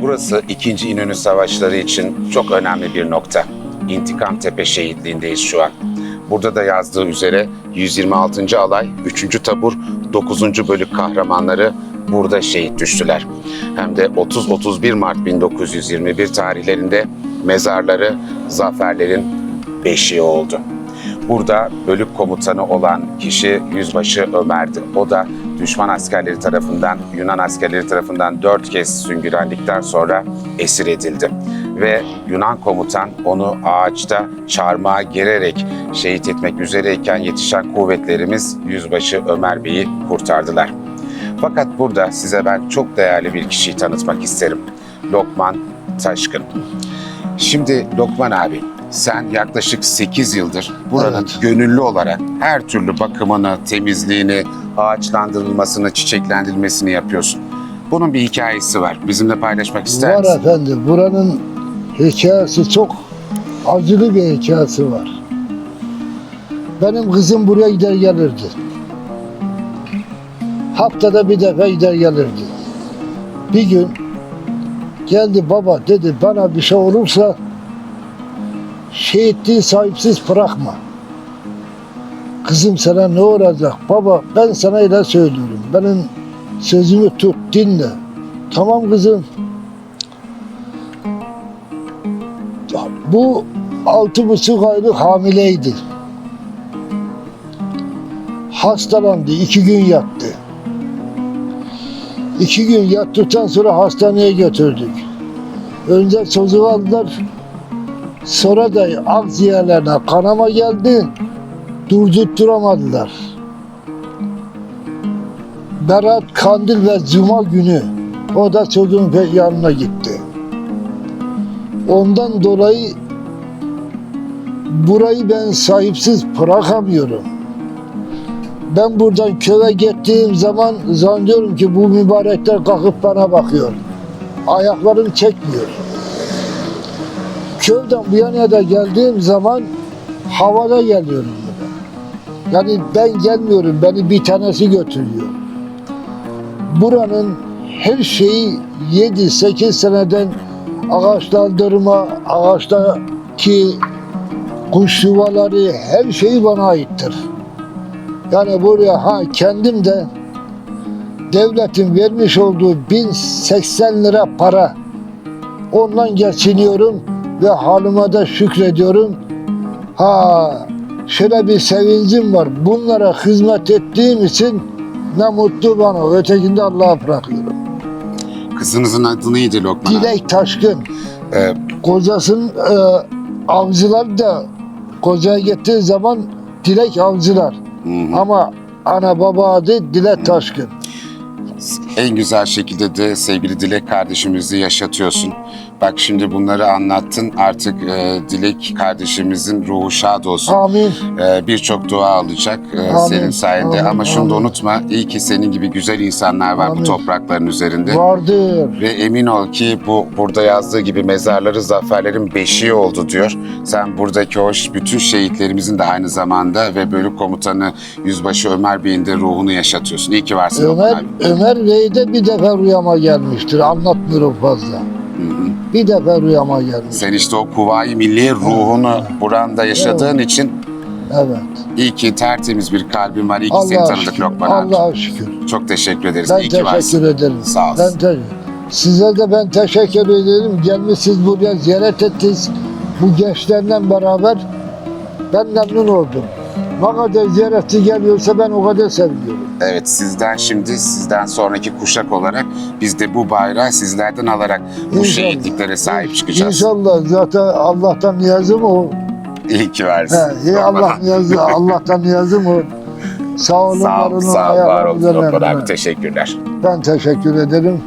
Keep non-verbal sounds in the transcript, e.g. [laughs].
Burası 2. İnönü Savaşları için çok önemli bir nokta. İntikam Tepe şehitliğindeyiz şu an. Burada da yazdığı üzere 126. Alay 3. Tabur 9. Bölük kahramanları burada şehit düştüler. Hem de 30-31 Mart 1921 tarihlerinde mezarları zaferlerin beşiği oldu. Burada bölük komutanı olan kişi Yüzbaşı Ömer'di. O da düşman askerleri tarafından, Yunan askerleri tarafından dört kez süngülendikten sonra esir edildi. Ve Yunan komutan onu ağaçta çarmıha gererek şehit etmek üzereyken yetişen kuvvetlerimiz Yüzbaşı Ömer Bey'i kurtardılar. Fakat burada size ben çok değerli bir kişiyi tanıtmak isterim. Lokman Taşkın. Şimdi Lokman abi, sen yaklaşık 8 yıldır buranın Evet. gönüllü olarak her türlü bakımını, temizliğini, ağaçlandırılmasını, çiçeklendirilmesini yapıyorsun. Bunun bir hikayesi var. Bizimle paylaşmak ister Var misin? efendim. Buranın hikayesi çok acılı bir hikayesi var. Benim kızım buraya gider gelirdi. Haftada bir defa gider gelirdi. Bir gün geldi baba dedi bana bir şey olursa şehitliği sahipsiz bırakma. Kızım sana ne olacak? Baba ben sana öyle söylüyorum. Benim sözümü tut dinle. Tamam kızım. Bu altı buçuk aylık hamileydi. Hastalandı, iki gün yattı. İki gün yattıktan sonra hastaneye götürdük. Önce çocuğu aldılar, sonra da akciğerlerine kanama geldi, durdurtturamadılar. Berat Kandil ve Cuma günü o da çocuğun yanına gitti. Ondan dolayı burayı ben sahipsiz bırakamıyorum. Ben buradan köye gittiğim zaman zannediyorum ki bu mübarekler kalkıp bana bakıyor. Ayaklarım çekmiyor. Köyden bu yana da geldiğim zaman havada geliyorum buraya. Yani ben gelmiyorum, beni bir tanesi götürüyor. Buranın her şeyi 7-8 seneden ağaçlandırma, ağaçtaki kuş yuvaları her şeyi bana aittir. Yani buraya ha kendim de devletin vermiş olduğu 1080 lira para ondan geçiniyorum ve halime de şükrediyorum. Ha şöyle bir sevincim var. Bunlara hizmet ettiğim için ne mutlu bana. Ötekinde Allah'a bırakıyorum. Kızınızın adı neydi Lokman abi? Dilek Taşkın. Ee, Kocasının e, avcılar da kocaya gittiği zaman Dilek avcılar. hı hı. Ama ana baba adı Dilek Taşkın. En güzel şekilde de sevgili Dilek kardeşimizi yaşatıyorsun. Bak şimdi bunları anlattın. Artık e, Dilek kardeşimizin ruhu şad olsun. Amin. E, Birçok dua alacak e, Amin, senin sayende. amin, Ama şunu da amin. unutma. iyi ki senin gibi güzel insanlar var bu Amin. toprakların üzerinde. Vardır. Ve emin ol ki bu burada yazdığı gibi mezarları zaferlerin beşiği oldu diyor. Sen buradaki o ş- bütün şehitlerimizin de aynı zamanda ve bölük komutanı Yüzbaşı Ömer Bey'in de ruhunu yaşatıyorsun. İyi ki varsın Ömer. Ömer Bey de bir defa rüyama gelmiştir. Anlatmıyorum fazla. Hı hı. Bir defa rüyama gelmiş. Sen işte o Kuvayi Milliye ruhunu buranda yaşadığın için Evet. iyi ki tertemiz bir kalbin var. İyi ki seni Allah'a tanıdık şükür. Lokman abi. Allah'a şükür. Çok teşekkür ederiz. Ben iyi ki varsın. teşekkür ederim. Sağ Ben te- Size de ben teşekkür ederim. Gelmişsiniz buraya ziyaret ettiniz. Bu gençlerle beraber ben memnun oldum. Ne kadar ziyaretçi geliyorsa ben o kadar seviniyorum. Evet sizden şimdi sizden sonraki kuşak olarak biz de bu bayrağı sizlerden alarak bu İnşallah. şehitliklere sahip çıkacağız. İnşallah zaten Allah'tan niyazım o. İyi ki varsın. He, iyi Allah niyazı, [laughs] Allah'tan niyazım o. Sağ olun, Sağ olun. sağ ol, var ol. ayaklarınıza Lokman merhamet. abi teşekkürler. Ben teşekkür ederim.